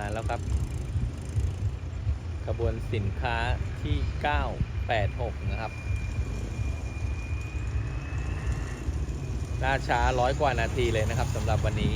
มาแล้วครับ ขบวนสินค้าที่ 986 นะครับ ล่าช้าร้อยกว่านาทีเลยนะครับสำหรับวันนี้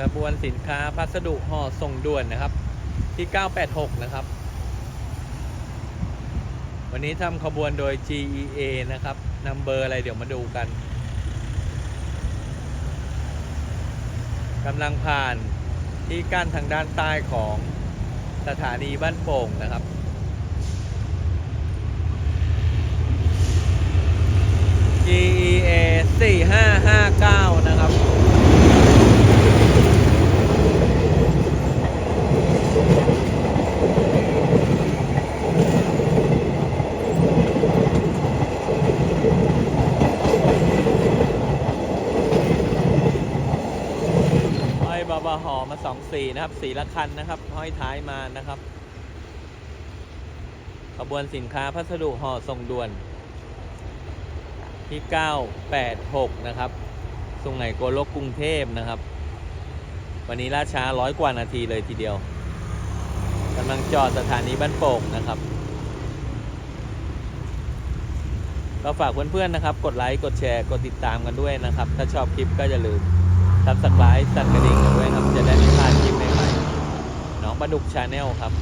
กระบวนสินค้าพัสดุห่อส่งด่วนนะครับ ที่ 986 นะครับ วันนี้ทำขบวนโดย GEA นะครับนัมเบอร์อะไรเดี๋ยวมาดูกันกำลังผ่านที่กั้นทางด้านใต้ของสถานีบ้านโป่งนะครับ4 5 5 9าบาหอมาสองสีนะครับสีละคันนะครับ ห้อยท้ายมานะครับ ขบวนสินค้าพัสดุห่อส่งด่วน ที่ 986 นะครับสุงไหงโกลกกรุงเทพนะครับ วันนี้ล่าช้าร้อยกว่านาทีเลยทีเดียวกำลังจอดสถานีบ้านโป่งนะครับ ก็ฝากเพื่อนๆนะครับ กดไลค์ กดแชร์ กดติดตามกันด้วยนะครับ ถ้าชอบคลิปก็อย่าลืม ทับสไครต์สั่นกระดิ่งกันด้วยครับ จะได้ไม่พลาดคลิปใหม่ๆน้องปลาดุกชาแนลครับ